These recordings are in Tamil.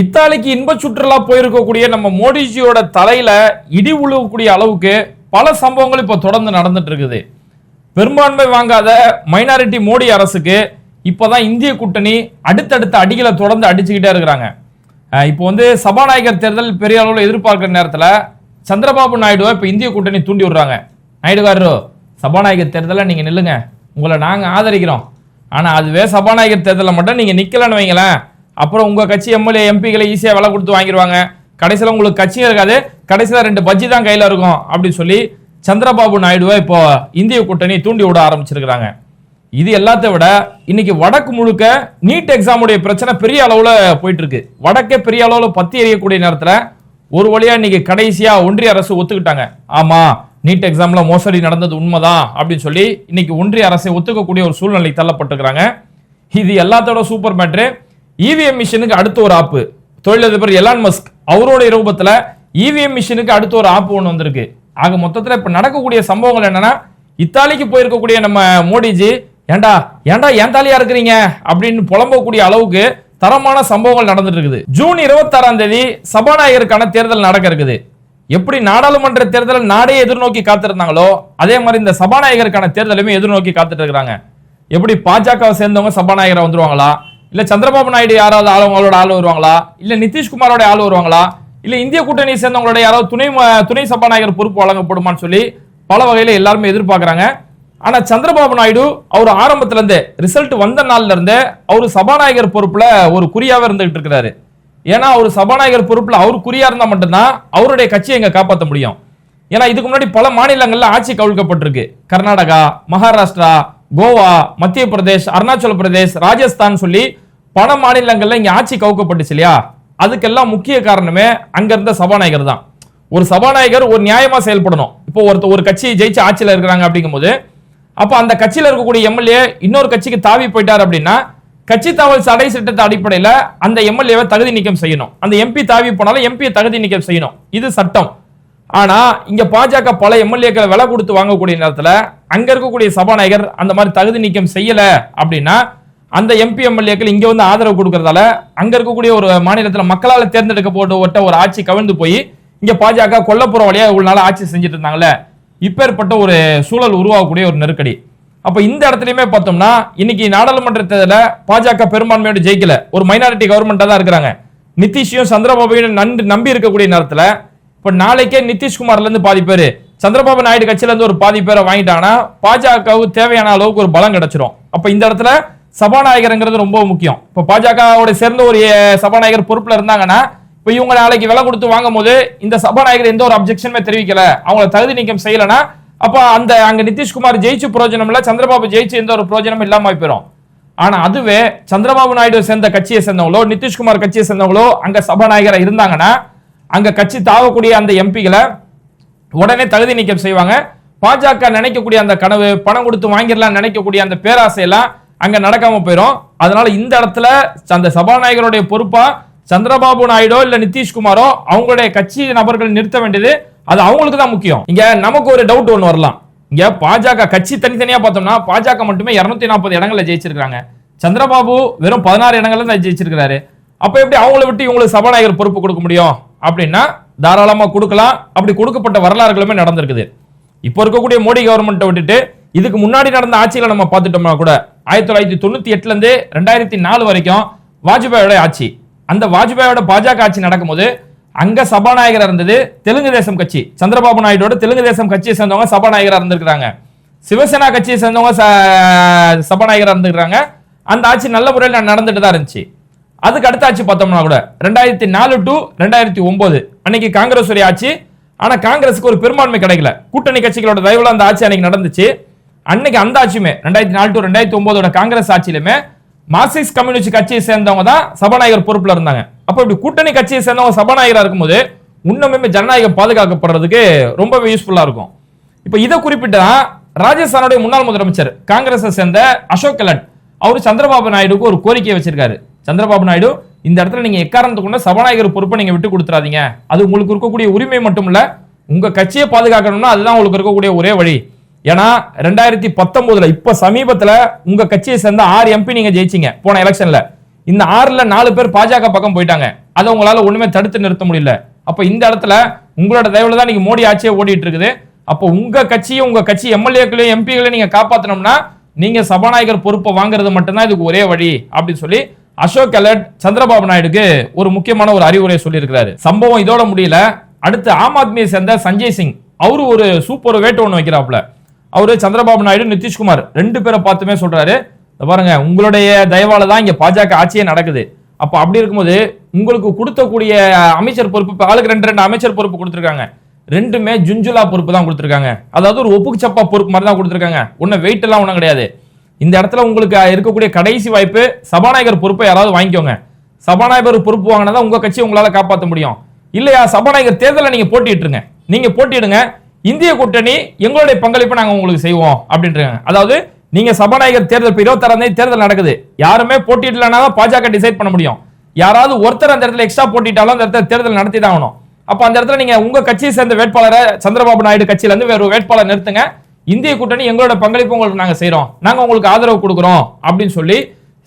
இத்தாலிக்கு இன்ப சுற்றுலா போயிருக்கக்கூடிய நம்ம மோடிஜியோட தலையில இடி உழுவக்கூடிய அளவுக்கு பல சம்பவங்கள் இப்போ தொடர்ந்து நடந்துட்டு இருக்குது பெரும்பான்மை வாங்காத மைனாரிட்டி மோடி அரசுக்கு இப்போதான் இந்திய கூட்டணி அடுத்தடுத்த அடிகளை தொடர்ந்து அடிச்சுக்கிட்டே இருக்கிறாங்க. இப்போ வந்து சபாநாயகர் தேர்தல் பெரிய அளவில் எதிர்பார்க்குற நேரத்தில் சந்திரபாபு நாயுடுவை இப்போ இந்திய கூட்டணி தூண்டி விடுறாங்க. நாயுடுகாரரு சபாநாயகர் தேர்தலில் நீங்கள் நில்லுங்க. உங்களை நாங்கள் ஆதரிக்கிறோம். ஆனால் அதுவே சபாநாயகர் தேர்தலில் மட்டும் நீங்கள் நிற்கலன்னு வைங்களேன். அப்புறம் உங்கள் கட்சி எம்எல்ஏ எம்பிகளை ஈஸியாக விலை கொடுத்து வாங்கிடுவாங்க கடைசியில் உங்களுக்கு கட்சியும் இருக்காது கடைசியில் ரெண்டு பஜ்ஜி தான் கையில் இருக்கும் அப்படின்னு சொல்லி சந்திரபாபு நாயுடுவை இப்போ இந்திய கூட்டணி தூண்டி விட ஆரம்பிச்சிருக்கிறாங்க. இது எல்லாத்த விட இன்னைக்கு வடக்கு முழுக்க நீட் எக்ஸாமுடைய பிரச்சனை பெரிய அளவில் போயிட்டு இருக்கு வடக்கே பெரிய அளவில் பத்தி எறியக்கூடிய நேரத்தில் ஒரு வழியாக இன்னைக்கு கடைசியாக ஒன்றிய அரசு ஒத்துக்கிட்டாங்க. ஆமாம் நீட் எக்ஸாமில் மோசடி நடந்தது உண்மைதான் அப்படின்னு சொல்லி இன்னைக்கு ஒன்றிய அரசை ஒத்துக்கக்கூடிய ஒரு சூழ்நிலை தள்ளப்பட்டிருக்கிறாங்க. இது எல்லாத்தோட சூப்பர் மேட்ரு இவிஎம் மிஷினுக்கு அடுத்த ஒரு ஆப்பு. தொழிலதிபர் எலான் மஸ்க் அவரோட ரூபத்தில் இவிஎம் மிஷினுக்கு அடுத்த ஒரு ஆப்பு ஒன்று வந்திருக்கு. ஆக மொத்தத்தில் இப்போ நடக்கக்கூடிய சம்பவங்கள் என்னன்னா இத்தாலிக்கு போயிருக்கக்கூடிய நம்ம மோடிஜி ஏன்டா ஏண்டா ஏன் தாலியா இருக்கிறீங்க? அப்படின்னு புலம்பக்கூடிய அளவுக்கு தரமான சம்பவங்கள் நடந்துட்டு இருக்குது. ஜூன் இருபத்தாறாம் தேதி சபாநாயகருக்கான தேர்தல் நடக்க இருக்குது. எப்படி நாடாளுமன்ற தேர்தலை நாடே எதிர்நோக்கி காத்திருந்தாங்களோ அதே மாதிரி இந்த சபாநாயகருக்கான தேர்தலுமே எதிர்நோக்கி காத்துட்டு இருக்கிறாங்க. எப்படி பாஜகவை சேர்ந்தவங்க சபாநாயகரை வந்துருவாங்களா? இல்லை சந்திரபாபு நாயுடு யாராவது ஆள் அவங்களோட ஆள் வருவாங்களா? இல்லை நிதிஷ்குமாரோட ஆள் வருவாங்களா? இல்லை இந்திய கூட்டணியை சேர்ந்தவங்களோட யாராவது துணை துணை சபாநாயகர் பொறுப்பு வழங்கப்படுமான்னு சொல்லி பல வகையில் எல்லாருமே எதிர்பார்க்குறாங்க. ஆனால் சந்திரபாபு நாயுடு அவர் ஆரம்பத்திலேருந்தே ரிசல்ட் வந்த நாள்லேருந்தே அவர் சபாநாயகர் பொறுப்பில் ஒரு குறியாகவே இருந்துகிட்டு இருக்கிறாரு. ஏன்னா அவர் சபாநாயகர் பொறுப்பில் அவர் குறியாக இருந்தால் மட்டும்தான் அவருடைய கட்சியை எங்கே காப்பாற்ற முடியும். ஏன்னா இதுக்கு முன்னாடி பல மாநிலங்களில் ஆட்சி கவிழ்க்கப்பட்டிருக்கு. கர்நாடகா மகாராஷ்டிரா கோவா மத்திய பிரதேஷ் அருணாச்சல பிரதேஷ் ராஜஸ்தான் சொல்லி பல மாநிலங்கள்ல இங்க ஆட்சி கவுக்கப்பட்டுச்சு இல்லையா? அதுக்கெல்லாம் முக்கிய காரணமே அங்க இருந்த சபாநாயகர் தான். ஒரு சபாநாயகர் ஒரு நியாயமா செயல்படணும். இப்போ ஒருத்த ஒரு கட்சி ஜெயிச்சு ஆட்சியில் இருக்கிறாங்க அப்படிங்கும்போது அப்போ அந்த கட்சியில இருக்கக்கூடிய எம்எல்ஏ இன்னொரு கட்சிக்கு தாவி போயிட்டார் அப்படின்னா கட்சி தாவல் சடை சட்டத்தை அடிப்படையில அந்த எம்எல்ஏவை தகுதி நீக்கம் செய்யணும். அந்த எம்பி தாவி போனாலும் எம்பியை தகுதி நீக்கம் செய்யணும். இது சட்டம். ஆனா இங்க பாஜக பல எம்எல்ஏக்களை விலை கொடுத்து வாங்கக்கூடிய நேரத்துல அங்க இருக்கக்கூடிய சபாநாயகர் அந்த மாதிரி தகுதி நீக்கம் செய்யல அப்படின்னா அந்த எம்பி எம்எல்ஏக்கள் இங்க வந்து ஆதரவு கொடுக்கறதால அங்க இருக்கக்கூடிய ஒரு மாநிலத்துல மக்களால் தேர்ந்தெடுக்கப்பட்ட ஒரு ஆட்சி கவிழ்ந்து போய் இங்க பாஜக கொல்லப்புற வழியா இவ்வளவு நாள் ஆட்சி செஞ்சுட்டு இருந்தாங்கல்ல? இப்பேற்பட்ட ஒரு சூழல் உருவாகக்கூடிய ஒரு நெருக்கடி. அப்ப இந்த இடத்துலயுமே பார்த்தோம்னா இன்னைக்கு நாடாளுமன்ற தேர்தல பாஜக பெரும்பான்மையோட ஜெயிக்கல. ஒரு மைனாரிட்டி கவர்மெண்டா தான் இருக்கிறாங்க. நிதிஷையும் சந்திரபாபையும் நன்றி நம்பி இருக்கக்கூடிய நேரத்துல இப்போ நாளைக்கே நிதிஷ்குமார்லேருந்து பாதி பேர். சந்திரபாபு நாயுடு கட்சியிலேருந்து ஒரு பாதி பேரை வாங்கிட்டாங்கன்னா பாஜகவுக்கு தேவையான அளவுக்கு ஒரு பலம் கிடைச்சிரும். அப்போ இந்த இடத்துல சபாநாயகருங்கிறது ரொம்ப முக்கியம். இப்போ பாஜகவோட சேர்ந்த ஒரு சபாநாயகர் பொறுப்பில் இருந்தாங்கன்னா இப்போ இவங்க நாளைக்கு விலை கொடுத்து வாங்கும் போது இந்த சபாநாயகர் எந்த ஒரு அப்ஜெக்ஷனுமே தெரிவிக்கல. அவங்கள தகுதி நீக்கம் செய்யலைன்னா அப்போ அந்த அங்கே நிதிஷ்குமார் ஜெயிச்சு பிரயோஜனம் இல்லை சந்திரபாபு ஜெயிச்சு எந்த ஒரு பிரயோஜனமும் இல்லாமல் போயிடும் ஆனால் அதுவே சந்திரபாபு நாயுடு சேர்ந்த கட்சியை சேர்ந்தவங்களோ நிதிஷ்குமார் கட்சியை சேர்ந்தவங்களோ அங்கே சபாநாயகராக இருந்தாங்கன்னா அங்க கட்சி தாவக்கூடிய அந்த எம்பிகளை உடனே தகுதி நீக்கம் செய்வாங்க. பாஜக நினைக்கக்கூடிய அந்த கனவு பணம் கொடுத்து வாங்கிடலாம் நினைக்கக்கூடிய அந்த பேராசையெல்லாம் அங்க நடக்காம போயிடும் அதனால இந்த இடத்துல அந்த சபாநாயகருடைய பொறுப்பா சந்திரபாபு நாயுடோ இல்ல நிதிஷ்குமாரோ அவங்களுடைய கட்சி நபர்கள் நிறுத்த வேண்டியது அது அவங்களுக்கு தான் முக்கியம். இங்க நமக்கு ஒரு டவுட் ஒன்று வரலாம். இங்க பாஜக கட்சி தனித்தனியா பார்த்தோம்னா பாஜக மட்டுமே 240 நாற்பது இடங்கள்ல ஜெயிச்சிருக்காங்க சந்திரபாபு வெறும் பதினாறு இடங்கள்ல தான் ஜெயிச்சிருக்காரு அப்ப எப்படி அவங்கள விட்டு இவங்களுக்கு சபாநாயகர் பொறுப்பு கொடுக்க முடியும்? அப்படின்னா தாராளமாக கொடுக்கலாம். அப்படி கொடுக்கப்பட்ட வரலாறுகளுமே நடந்திருக்குது. இப்போ இருக்கக்கூடிய மோடி கவர்மெண்ட்டை விட்டுட்டு இதுக்கு முன்னாடி நடந்த ஆட்சிகளை நம்ம பார்த்துட்டோம்னா கூட ஆயிரத்தி தொள்ளாயிரத்தி தொண்ணூற்றி எட்டுலேருந்து ரெண்டாயிரத்தி நாலு வரைக்கும் வாஜ்பாயோட ஆட்சி. அந்த வாஜ்பாயோட பாஜக ஆட்சி நடக்கும்போது அங்க சபாநாயகராக இருந்தது தெலுங்கு தேசம் கட்சி. சந்திரபாபு நாயுடோட தெலுங்கு தேசம் கட்சியை சேர்ந்தவங்க சபாநாயகராக இருந்திருக்கிறாங்க. சிவசேனா கட்சியை சேர்ந்தவங்க ச- இருந்திருக்கிறாங்க. அந்த ஆட்சி நல்ல முறையில் நடந்துட்டு தான் இருந்துச்சு. அதுக்கு அடுத்த ஆட்சி பார்த்தோம்னா கூட ரெண்டாயிரத்தி நாலு டு ரெண்டாயிரத்தி ஒன்பது அன்னைக்கு காங்கிரஸ் உடைய ஆட்சி. ஆனா காங்கிரஸுக்கு ஒரு பெரும்பான்மை கிடைக்கல. கூட்டணி கட்சிகளோட தயவுல அந்த ஆட்சி அன்னைக்கு நடந்துச்சு. அன்னைக்கு அந்த ஆட்சியுமே ரெண்டாயிரத்தி நாலு டு ரெண்டாயிரத்தி ஒன்பதோட காங்கிரஸ் ஆட்சியிலுமே மார்க்சிஸ்ட் கம்யூனிஸ்ட் கட்சியை சேர்ந்தவங்க தான் சபாநாயகர் பொறுப்புல இருந்தாங்க. அப்ப இப்படி கூட்டணி கட்சியை சேர்ந்தவங்க சபாநாயகரா இருக்கும்போது இன்னுமே ஜனநாயகம் பாதுகாக்கப்படுறதுக்கு ரொம்பவே யூஸ்ஃபுல்லா இருக்கும். இப்ப இதை குறிப்பிட்டா ராஜஸ்தானுடைய முன்னாள் முதலமைச்சர் காங்கிரஸை சேர்ந்த அசோக் கெலட் அவர் சந்திரபாபு நாயுடுக்கு ஒரு கோரிக்கையை வச்சிருக்காரு. சந்திரபாபு நாயுடு இந்த இடத்துல நீங்க எக்காரணத்துக்கு கொண்ட சபாநாயகர் பொறுப்பை நீங்க விட்டு கொடுத்துறாதீங்க. அது உங்களுக்கு இருக்கக்கூடிய உரிமை மட்டும் இல்ல உங்க கட்சியை பாதுகாக்கணும்னா அதுதான் உங்களுக்கு இருக்கக்கூடிய ஒரே வழி. ஏன்னா ரெண்டாயிரத்தி பத்தொன்பதுல இப்ப சமீபத்துல உங்க கட்சியை சேர்ந்த ஆறு எம்பி நீங்க ஜெயிச்சீங்க போன எலெக்ஷன்ல. இந்த ஆறுல நாலு பேர் பாஜக பக்கம் போயிட்டாங்க. அதை உங்களால ஒண்ணுமே தடுத்து நிறுத்த முடியல. அப்ப இந்த இடத்துல உங்களோட தயவுல தான் நீங்க மோடி ஆட்சியே ஓடிட்டு இருக்குது. அப்போ உங்க கட்சியும் உங்க கட்சி எம்எல்ஏக்களையும் எம்பிகளையும் நீங்க காப்பாத்தணும்னா நீங்க சபாநாயகர் பொறுப்பை வாங்குறது மட்டும்தான் இதுக்கு ஒரே வழி அப்படின்னு சொல்லி அசோக் கெலட் சந்திரபாபு நாயுடுக்கு ஒரு முக்கியமான ஒரு அறிவுரை சொல்லியிருக்கிறாரு. சம்பவம் இதோட முடியல. அடுத்து ஆம் ஆத்மியை சேர்ந்த சஞ்சய் சிங். அவரு ஒரு சூப்பர் வேட்டு ஒன்று வைக்கிறாப்ல அவரு சந்திரபாபு நாயுடு நிதிஷ்குமார் ரெண்டு பேரை பார்த்துமே சொல்றாரு. பாருங்க உங்களுடைய தயவால தான் இங்க பாஜக ஆட்சியே நடக்குது. அப்ப அப்படி இருக்கும்போது உங்களுக்கு கொடுத்தக்கூடிய அமைச்சர் பொறுப்பு ஆளுக்கு ரெண்டு ரெண்டு அமைச்சர் பொறுப்பு கொடுத்துருக்காங்க. ரெண்டுமே ஜுஞ்சுலா பொறுப்பு தான் கொடுத்துருக்காங்க. அதாவது ஒரு ஒப்புக்கு சப்பா பொறுப்பு மாதிரி தான் கொடுத்துருக்காங்க. ஒன்றும் வெயிட் எல்லாம் ஒன்றும் கிடையாது. இந்த இடத்துல உங்களுக்கு இருக்கக்கூடிய கடைசி வாய்ப்பு சபாநாயகர் பொறுப்பை யாராவது வாங்கிக்கோங்க. சபாநாயகர் பொறுப்பு வாங்கினா உங்க கட்சியை உங்களால காப்பாற்ற முடியும். இல்லையா சபாநாயகர் தேர்தலை நீங்க போட்டிட்டுருங்க நீங்க போட்டிடுங்க இந்திய கூட்டணி எங்களுடைய பங்களிப்பை நாங்கள் உங்களுக்கு செய்வோம் அப்படின்றாங்க. அதாவது நீங்க சபாநாயகர் தேர்தல் இப்போ இருபத்தாறாம் தேதி தேர்தல் நடக்குது. யாருமே போட்டியிடலனா தான் பாஜக டிசைட் பண்ண முடியும். யாராவது ஒருத்தர் அந்த இடத்துல எக்ஸ்ட்ரா போட்டிட்டாலும் அந்த இடத்துல தேர்தல் நடத்தி தான் ஆகணும். அப்போ அந்த இடத்துல நீங்க உங்க கட்சியை சேர்ந்த வேட்பாளரை சந்திரபாபு நாயுடு கட்சியிலேருந்து வேறு வேட்பாளர் நிறுத்துங்க. இந்திய கூட்டணி எங்களோட பங்களிப்பு உங்களுக்கு நாங்கள் செய்கிறோம் நாங்கள் உங்களுக்கு ஆதரவு கொடுக்குறோம் அப்படின்னு சொல்லி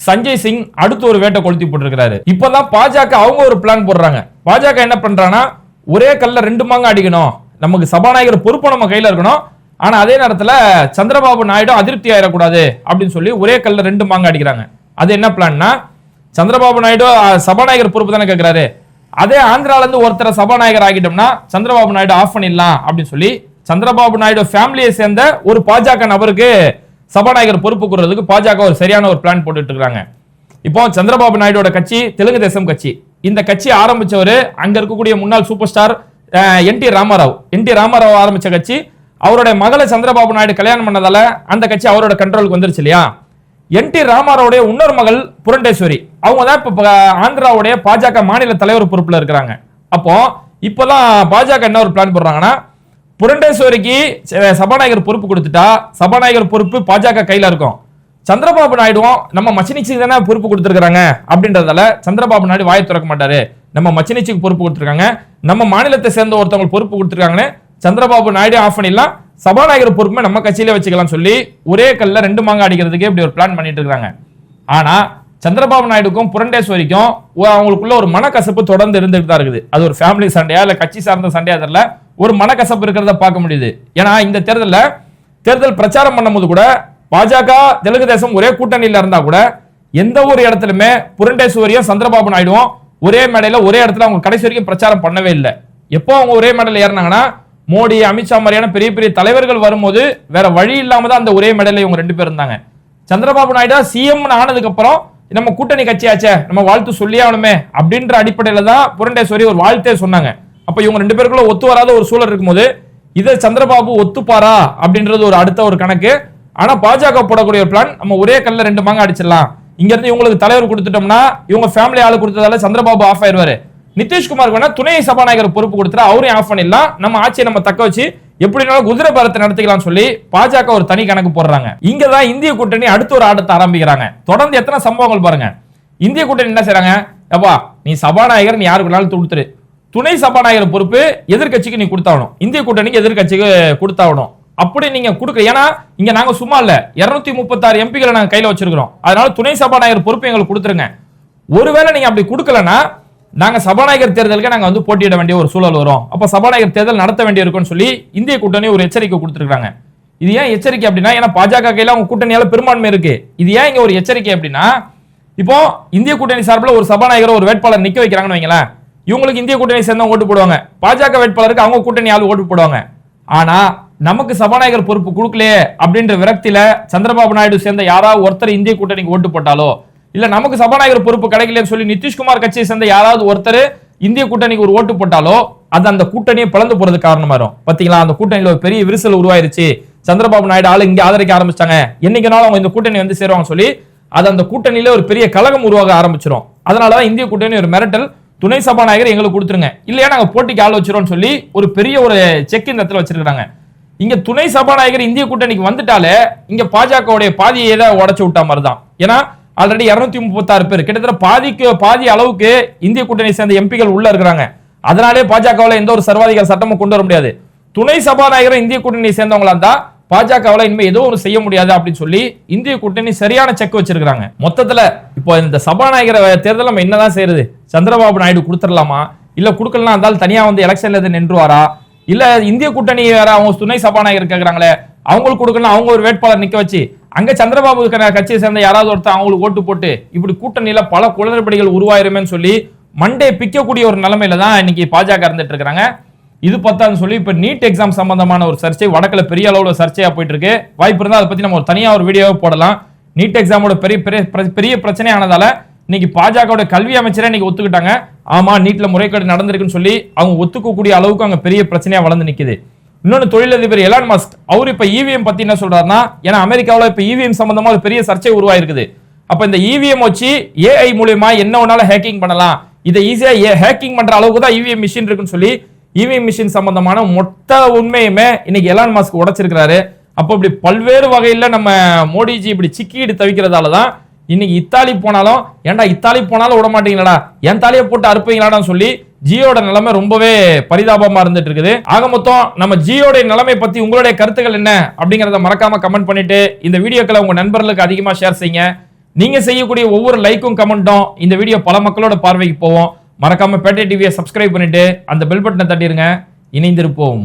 சஞ்சய் சிங் அடுத்து ஒரு வேட்டை கொளுத்தி போட்டிருக்கிறாரு. இப்போதான் பாஜக அவங்க ஒரு பிளான் போடுறாங்க. பாஜக என்ன பண்றாங்கன்னா ஒரே கல்ல ரெண்டு மாங்க அடிக்கணும். நமக்கு சபாநாயகர் பொறுப்பு நம்ம கையில் இருக்கணும். ஆனால் அதே நேரத்தில் சந்திரபாபு நாயுடு அதிருப்தி ஆயிடக்கூடாது அப்படின்னு சொல்லி ஒரே கல்ல ரெண்டு மாங்க அடிக்கிறாங்க. அது என்ன பிளான்னா சந்திரபாபு நாயுடு சபாநாயகர் பொறுப்பு தானே கேட்கிறாரு அதே ஆந்திரால இருந்து ஒருத்தரை சபாநாயகர் ஆகிட்டோம்னா சந்திரபாபு நாயுடு ஆஃப் பண்ணிடலாம் அப்படின்னு சொல்லி சந்திரபாபு நாயுடு ஃபேமிலியை சேர்ந்த ஒரு பாஜக நபருக்கு சபாநாயகர் பொறுப்பு கூறுறதுக்கு பாஜக ஒரு சரியான ஒரு பிளான் போட்டுட்டு இருக்காங்க இப்போ சந்திரபாபு நாயுடோட கட்சி தெலுங்கு தேசம் கட்சி. இந்த கட்சி ஆரம்பிச்சவர் அங்க இருக்கக்கூடிய முன்னாள் சூப்பர் ஸ்டார் என் டி ராமாராவ். என் டி ராமாராவ் ஆரம்பிச்ச கட்சி அவருடைய மகளை சந்திரபாபு நாயுடு கல்யாணம் பண்ணதால அந்த கட்சி அவரோட கண்ட்ரோலுக்கு வந்துருச்சு இல்லையா? என் டி ராமாராவுடைய இன்னொரு மகள் புரண்டேஸ்வரி. அவங்க தான் இப்ப ஆந்திராவுடைய பாஜக மாநில தலைவர் பொறுப்புல இருக்கிறாங்க. அப்போ இப்போதான் பாஜக என்ன ஒரு பிளான் போடுறாங்கன்னா புரண்டேஸ்வரிக்கு ச- சபாநாயகர் பொறுப்பு கொடுத்துட்டா சபாநாயகர் பொறுப்பு பாஜக கையில இருக்கும். சந்திரபாபு நாயுடுவும் நம்ம மச்சினிச்சிக்கு தானே பொறுப்பு கொடுத்துருக்காங்க அப்படின்றதால சந்திரபாபு நாயுடு வாயை திறக்க மாட்டாரு. நம்ம மச்சினிச்சிக்கு பொறுப்பு கொடுத்துருக்காங்க. நம்ம மாநிலத்தை சேர்ந்த ஒருத்தவங்க பொறுப்பு கொடுத்துருக்காங்கன்னு சந்திரபாபு நாயுடு ஆஃப் பண்ணிடலாம். சபாநாயகர் பொறுப்புமே நம்ம கட்சியிலே வச்சுக்கலாம் சொல்லி ஒரே கல்ல ரெண்டு மாங்க அடிக்கிறதுக்கே இப்படி ஒரு பிளான் பண்ணிட்டு இருக்காங்க. ஆனா சந்திரபாபு நாயுடுக்கும் புரண்டேஸ்வரிக்கும் அவங்களுக்குள்ள ஒரு மனக்கசப்பு தொடர்ந்து இருந்துட்டு தான் இருக்குது. அது ஒரு ஃபேமிலி சண்டையா இல்ல கட்சி சார்ந்த சண்டையா தெரியல. ஒரு மனக்கசப்பு இருக்கிறத பார்க்க முடியுது. ஏன்னா இந்த தேர்தலில் தேர்தல் பிரச்சாரம் பண்ணும்போது கூட பாஜக தெலுங்கு தேசம் ஒரே கூட்டணியில் இருந்தா கூட எந்த ஒரு இடத்துலுமே புரண்டேஸ்வரியும் சந்திரபாபு நாயுடுவும் ஒரே மேடையில ஒரே இடத்துல அவங்க கடைசி வரைக்கும் பிரச்சாரம் பண்ணவே இல்லை. எப்போ அவங்க ஒரே மேடையில் ஏறினாங்கன்னா மோடி அமித்ஷா மாதிரியான பெரிய பெரிய தலைவர்கள் வரும்போது வேற வழி இல்லாம தான் அந்த ஒரே மேடையில் இவங்க ரெண்டு பேர் இருந்தாங்க. சந்திரபாபு நாயுடு சிஎம் ஆனதுக்கு அப்புறம் நம்ம கூட்டணி கட்சியாச்சே நம்ம வாழ்த்து சொல்லியாகணுமே அப்படின்ற அடிப்படையில தான் புரண்டேஸ்வரி ஒரு வாழ்த்தே சொன்னாங்க. அப்ப இவங்க ரெண்டு பேருக்குள்ள ஒத்து வராத ஒரு சூழல் இருக்கும்போது இதை சந்திரபாபு ஒத்துப்பாரா? அப்படின்றது ஒரு அடுத்த ஒரு கணக்கு. ஆனா பாஜக போடக்கூடிய ஒரு பிளான் நம்ம ஒரே கல்ல ரெண்டு மாங்க அடிச்சிடலாம். இங்க இருந்து இவங்களுக்கு தலைவர் கொடுத்துட்டோம்னா இவங்க ஃபேமிலி ஆளு கொடுத்ததால சந்திரபாபு ஆஃப் ஆயிடுவாரு நிதிஷ்குமார் வேணா துணை சபாநாயகர் பொறுப்பு கொடுத்துட்டு அவரையும் ஆஃப் பண்ணிடலாம். நம்ம ஆட்சியை நம்ம தக்க வச்சு எப்படினாலும் குதிரை பாரத்தை நடத்திக்கலாம் சொல்லி பாஜக ஒரு தனி கணக்கு போடுறாங்க. இங்க தான் இந்திய கூட்டணி அடுத்த ஒரு ஆட்டத்தை ஆரம்பிக்கிறாங்க. தொடர்ந்து எத்தனை சம்பவங்கள் பாருங்க. இந்திய கூட்டணி என்ன செய்யறாங்க அப்பா நீ சபாநாயகர் நீ யாருக்கு வேணாலும் கொடுத்துரு துணை சபாநாயகர் பொறுப்பு எதிர்க்கட்சிக்கு நீ கொடுத்தாகணும். இந்திய கூட்டணிக்கு எதிர்க்கட்சிக்கு கொடுத்தாகணும். அப்படி நீங்க கொடுக்க ஏன்னா இங்க நாங்க சும்மா இல்ல. இருநூத்தி முப்பத்தாறு எம்பிகளை நாங்க கையில வச்சிருக்கிறோம். அதனால துணை சபாநாயகர் பொறுப்பு எங்களுக்கு கொடுத்துருங்க. ஒருவேளை நீங்க அப்படி கொடுக்கலனா நாங்க சபாநாயகர் தேர்தலுக்கு நாங்க வந்து போட்டியிட வேண்டிய ஒரு சூழல் வரும். அப்ப சபாநாயகர் தேர்தல் நடத்த வேண்டி இருக்கும்னு சொல்லி இந்திய கூட்டணி ஒரு எச்சரிக்கை கொடுத்துருக்காங்க இது ஏன் எச்சரிக்கை அப்படின்னா ஏன்னா பாஜக கையில அவங்க கூட்டணியால பெரும்பான்மை இருக்கு. இது ஏன் இங்க ஒரு எச்சரிக்கை அப்படின்னா இப்போ இந்திய கூட்டணி சார்பில் ஒரு சபாநாயகர் ஒரு வேட்பாளர் நிக்க வைக்கிறாங்கன்னு வைங்களேன். இவங்களுக்கு இந்திய கூட்டணி சேர்ந்தவங்க ஓட்டு போடுவாங்க. பாஜக வேட்பாளருக்கு அவங்க கூட்டணி ஆள் ஓட்டு போடுவாங்க. ஆனா நமக்கு சபாநாயகர் பொறுப்பு கொடுக்கலையே அப்படின்ற விரக்தியில சந்திரபாபு நாயுடு சேர்ந்த யாராவது ஒருத்தர் இந்திய கூட்டணிக்கு ஓட்டு போட்டாலோ இல்ல நமக்கு சபாநாயகர் பொறுப்பு கிடைக்கலன்னு சொல்லி நிதிஷ்குமார் கட்சியை சேர்ந்த யாராவது ஒருத்தர் இந்திய கூட்டணிக்கு ஒரு ஓட்டு போட்டாலோ அது அந்த கூட்டணியை பிளந்து போறது காரணமா இருக்கும். பாத்தீங்களா? அந்த கூட்டணியில ஒரு பெரிய விரிசல் உருவாயிருச்சு. சந்திரபாபு நாயுடு ஆளு இங்க ஆதரிக்க ஆரம்பிச்சாங்க என்னைக்குனாலும் அவங்க இந்த கூட்டணி வந்து சேருவாங்க சொல்லி அது அந்த கூட்டணியில ஒரு பெரிய கலகம் உருவாக ஆரம்பிச்சிடும் அதனாலதான் இந்திய கூட்டணி ஒரு மிரட்டல். துணை சபாநாயகர் எங்களுக்கு கொடுத்துருங்க. இல்லையா நாங்கள் போட்டிக்கு ஆள் வச்சிரோம்னு சொல்லி ஒரு பெரிய ஒரு செக் இந்த இடத்துல வச்சிருக்கிறாங்க. இங்க துணை சபாநாயகர் இந்திய கூட்டணிக்கு வந்துட்டாலே இங்க பாஜகவுடைய பாதியை தான் உடச்சு விட்டா மாதிரி தான் ஏன்னா ஆல்ரெடி இருநூத்தி முப்பத்தாறு பேர் கிட்டத்தட்ட பாதிக்கு பாதி அளவுக்கு இந்திய கூட்டணி சேர்ந்த எம்பிகள் உள்ள இருக்கிறாங்க. அதனாலே பாஜகவில் எந்த ஒரு சர்வாதிகார சட்டமும் கொண்டு வர முடியாது. துணை சபாநாயகரும் இந்திய கூட்டணி சேர்ந்தவங்களா இருந்தா பாஜகவில் இனிமேல் எதுவும் ஒரு செய்ய முடியாது அப்படின்னு சொல்லி இந்திய கூட்டணி சரியான செக் வச்சிருக்காங்க மொத்தத்துல இப்போ இந்த சபாநாயகர் தேர்தல் நம்ம என்னதான் செய்யறது? சந்திரபாபு நாயுடு கொடுத்துடலாமா? இல்லை கொடுக்கலாம் இருந்தாலும் தனியாக வந்து எலெக்ஷன்ல இருந்து நின்றுவாரா? இல்லை இந்திய கூட்டணி வேற அவங்க துணை சபாநாயகர் இருக்கிறாங்களே அவங்களுக்கு கொடுக்கலாம் அவங்க ஒரு வேட்பாளர் நிற்க வச்சு அங்கே சந்திரபாபு கட்சியை சேர்ந்த யாராவது ஒருத்தர் அவங்களுக்கு ஓட்டு போட்டு இப்படி கூட்டணியில் பல குளறுபடிகள் உருவாயிருமேன்னு சொல்லி மண்டே பிக்கக்கூடிய ஒரு நிலைமையில தான் இன்னைக்கு பாஜக இருந்துட்டு இருக்கிறாங்க. இது பார்த்தான்னு சொல்லி இப்போ நீட் எக்ஸாம் சம்பந்தமான ஒரு சர்ச்சை வடக்கில் பெரிய அளவில் சர்ச்சையாக போயிட்டு இருக்கு வாய்ப்பு இருந்தால் அதை பற்றி நம்ம ஒரு தனியாக ஒரு வீடியோவை போடலாம். நீட் எக்ஸாமோட பெரிய பெரிய பிர- பெரிய பிரச்சனை இன்னைக்கு பாஜகவோட கல்வி அமைச்சரே இன்னைக்கு ஒத்துக்கிட்டாங்க. ஆமா நீட்ல முறைகேடு நடந்திருக்குன்னு சொல்லி அவங்க ஒத்துக்கக்கூடிய அளவுக்கு அங்க பெரிய பிரச்சனையா வளர்ந்து நிக்குது. இன்னொன்னு தொழிலதிபர் எலான் மஸ்க் அவர் இப்ப இவிஎம் பத்தி என்ன சொல்றாருன்னா ஏன்னா அமெரிக்காவில் இப்ப இவிஎம் சம்பந்தமா ஒரு பெரிய சர்ச்சை உருவாயிருக்குது. அப்ப இந்த இவிஎம் வச்சு ஏஐ மூலியமா என்ன வேணாலும் ஹேக்கிங் பண்ணலாம். இதை ஈஸியா ஹேக்கிங் பண்ற அளவுக்கு தான் இவிஎம் மிஷின் இருக்குன்னு சொல்லி இவிஎம் மிஷின் சம்பந்தமான மொத்த உண்மையுமே இன்னைக்கு எலான் மாஸ்க் உடைச்சிருக்கிறாரு. அப்போ இப்படி பல்வேறு வகையில நம்ம மோடிஜி இப்படி சிக்கிட்டு தவிக்கிறதால தான் இன்னைக்கு இத்தாலி போனாலும் ஏன்டா இத்தாலி போனாலும் விட மாட்டீங்களடா? என் தாலியை போட்டு அறுப்பீங்களாடான்னு சொல்லி ஜியோட நிலைமை ரொம்பவே பரிதாபமா இருந்துட்டு இருக்குது. ஆக மொத்தம் நம்ம ஜியோட நிலைமை பத்தி உங்களுடைய கருத்துக்கள் என்ன அப்படிங்கறத மறக்காம கமெண்ட் பண்ணிட்டு இந்த வீடியோக்களை உங்க நண்பர்களுக்கு அதிகமா ஷேர் செய்யுங்க. நீங்க செய்யக்கூடிய ஒவ்வொரு லைக்கும் கமெண்ட்டும் இந்த வீடியோ பல மக்களோட பார்வைக்கு போவோம் மறக்காம பேட்டை டிவியை சப்ஸ்கிரைப் பண்ணிட்டு அந்த பெல் பட்டனை தட்டிடுங்க இணைந்திருப்போம்.